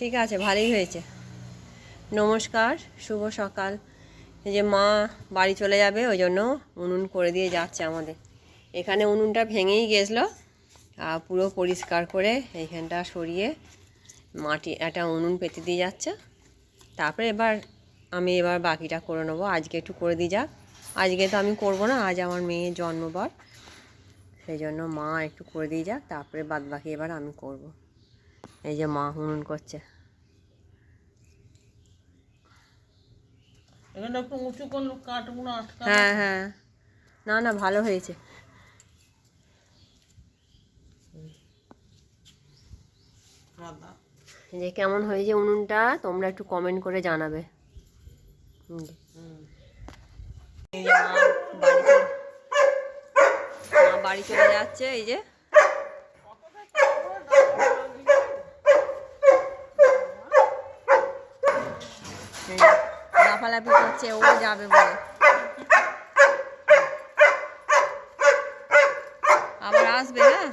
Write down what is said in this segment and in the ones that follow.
ঠিক আছে, ভালোই হয়েছে। নমস্কার, শুভ সকাল। এই যে মা বাড়ি চলে যাবে, ওই জন্য উনুন করে দিয়ে যাচ্ছে আমাদের। এখানে উনুনটা ভেঙেই গেছিল, আর পুরো পরিষ্কার করে এইখানটা সরিয়ে মাটি, একটা উনুন পেতে দিয়ে যাচ্ছে। তারপরে এবার আমি এবার বাকিটা করে নেব, আজকে একটু করে দিয়ে যাক। আজকে তো আমি করব না, আজ আমার মেয়ের জন্মবার। সেই জন্য মা একটু করে দিয়ে যাক, তারপরে বাদ বাকি এবার আমি করব। এই যে মা উনুন করছে। হ্যাঁ হ্যাঁ। না না ভালো হয়েছে। যে কেমন হয়েছে উনুনটা তোমরা একটু কমেন্ট করে জানাবে। বাড়ি চলে যাচ্ছে এই যে। লাফালাফি করছে ও যাবে বলে। আবার আসবে হ্যাঁ?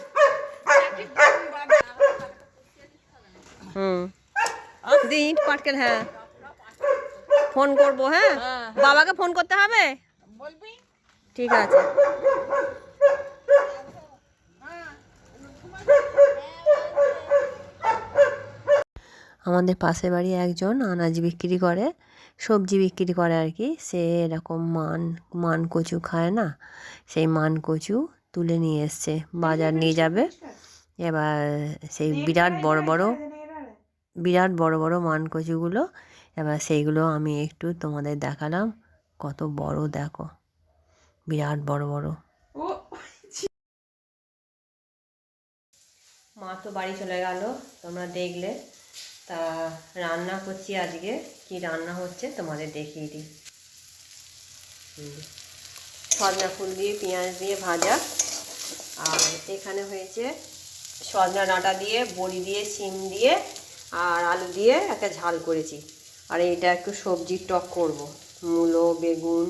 হুম। দি ইট পাটকেল হ্যাঁ। ফোন করব হ্যাঁ? বাবাকে ফোন করতে হবে? ঠিক আছে। আমাদের পাশের বাড়ি একজন আনাজ বিক্রি করে সবজি বিক্রি করে আর কি। সে এরকম মান মান কচু খায় না সেই মান কচু তুলে নিয়ে এসছে বাজার নিয়ে যাবে। এবার সেই বিরাট বড় বড় বিরাট বড় বড় মান কচুগুলো এবার সেইগুলো আমি একটু তোমাদের দেখালাম। কত বড় দেখো বিরাট বড় বড়। মা তো বাড়ি চলে গেল তোমরা দেখলে। তা রান্না করছি আজকে। কি রান্না হচ্ছে তোমাদের দেখিয়ে দিই। সজনা ফুল দিয়ে, পেঁয়াজ দিয়ে ভাজা। আর এখানে হয়েছে সজনা ডাঁটা দিয়ে, বড়ি দিয়ে সিম দিয়ে আর আলু দিয়ে একটা ঝাল করেছি। আর এটা একটু সবজির টক করব। মূলো, বেগুন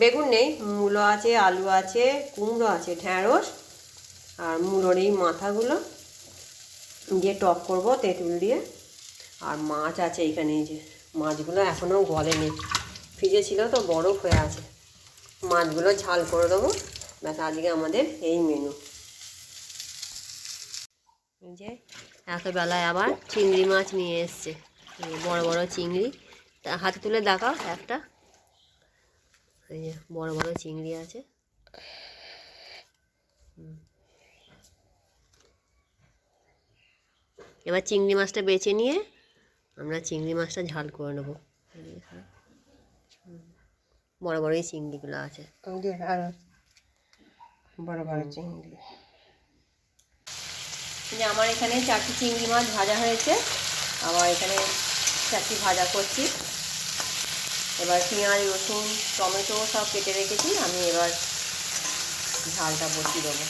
বেগুন নেই, মূলো আছে, আলু আছে, কুমড়ো আছে, ঢ্যাঁড়স আর মূলোর এই মাথাগুলো দিয়ে টক করব তেঁতুল দিয়ে। আর মাছ আছে এইখানে এই যে। মাছগুলো এখনও গলেনি। ফ্রিজে ছিল তো, বরফ হয়ে আছে। মাছগুলো ঝাল করে দেবো। ব্যাস, আজকে আমাদের এই মেনু যে এত বেলায় আবার চিংড়ি মাছ নিয়ে এসছে। বড় বড় চিংড়ি। তা, হাতে তুলে দেখাও একটা। এই যে, বড় বড় চিংড়ি আছে। এবার চিংড়ি মাছটা বেছে নিয়ে আমরা চিংড়ি মাছটা ঝাল করে নেব। বড় বড় এই চিংড়িগুলো আছে। আর বড় বড় চিংড়ি। যে আমার এখানে চারটি চিংড়ি মাছ ভাজা হয়েছে আবার এখানে চারটি ভাজা করছি। এবার পেঁয়াজ রসুন টমেটো সব কেটে রেখেছি আমি এবার ঝালটা বসিয়ে দেবো।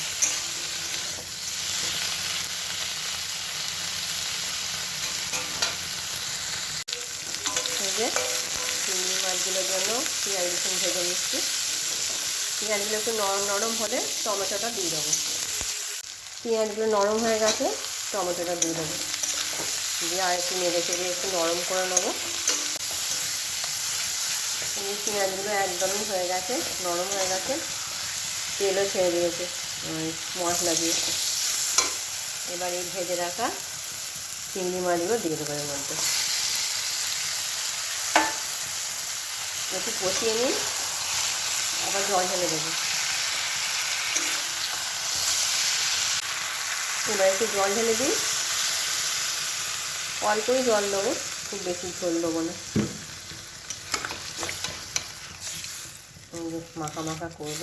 যে চিংড়ি মাছগুলোর জন্য পেঁয়াজ রসুন ভেজে নিচ্ছি। পেঁয়াজগুলো একটু নরম নরম হলে টমেটোটা দিয়ে দেবো। পেঁয়াজগুলো নরম হয়ে গেছে, টমেটোটা দিয়ে দেবো। দিয়ে আর একটু নেড়ে চেড়ে একটু নরম করে নেব। পেঁয়াজগুলো একদমই হয়ে গেছে, নরম হয়ে গেছে। তেলও ছেড়ে দিয়েছে মশলা দিয়ে। এবার এই ভেজে রাখা চিংড়ি মাছগুলো দিয়ে দেবো এর মধ্যে। একটু কষিয়ে নিই আবার জল ঢেলে দেবো। এবার একটু জল ঢেলে দিই। অল্পই জল দেবো, খুব বেশি ঝোল দেবো না। মাখা মাখা করব।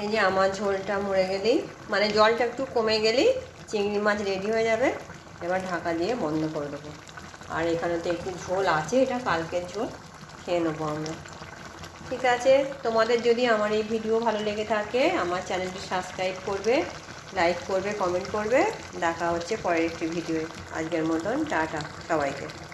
এই যে আমার ঝোলটা মরে গেলেই মানে জলটা একটু কমে গেলেই চিংড়ি মাছ রেডি হয়ে যাবে। এবার ঢাকা দিয়ে বন্ধ করে দেবো। আর এখানে তো একটু ঝোল আছে, এটা কালকের ঝোল, খেয়ে নেব আমরা। ঠিক আছে, তোমাদের যদি আমার এই ভিডিও ভালো লেগে থাকে, আমার চ্যানেলটি সাবস্ক্রাইব করবে, লাইক করবে, কমেন্ট করবে। দেখা হচ্ছে পরের একটি ভিডিও আজকের মতন, টাটা, সবাইকে।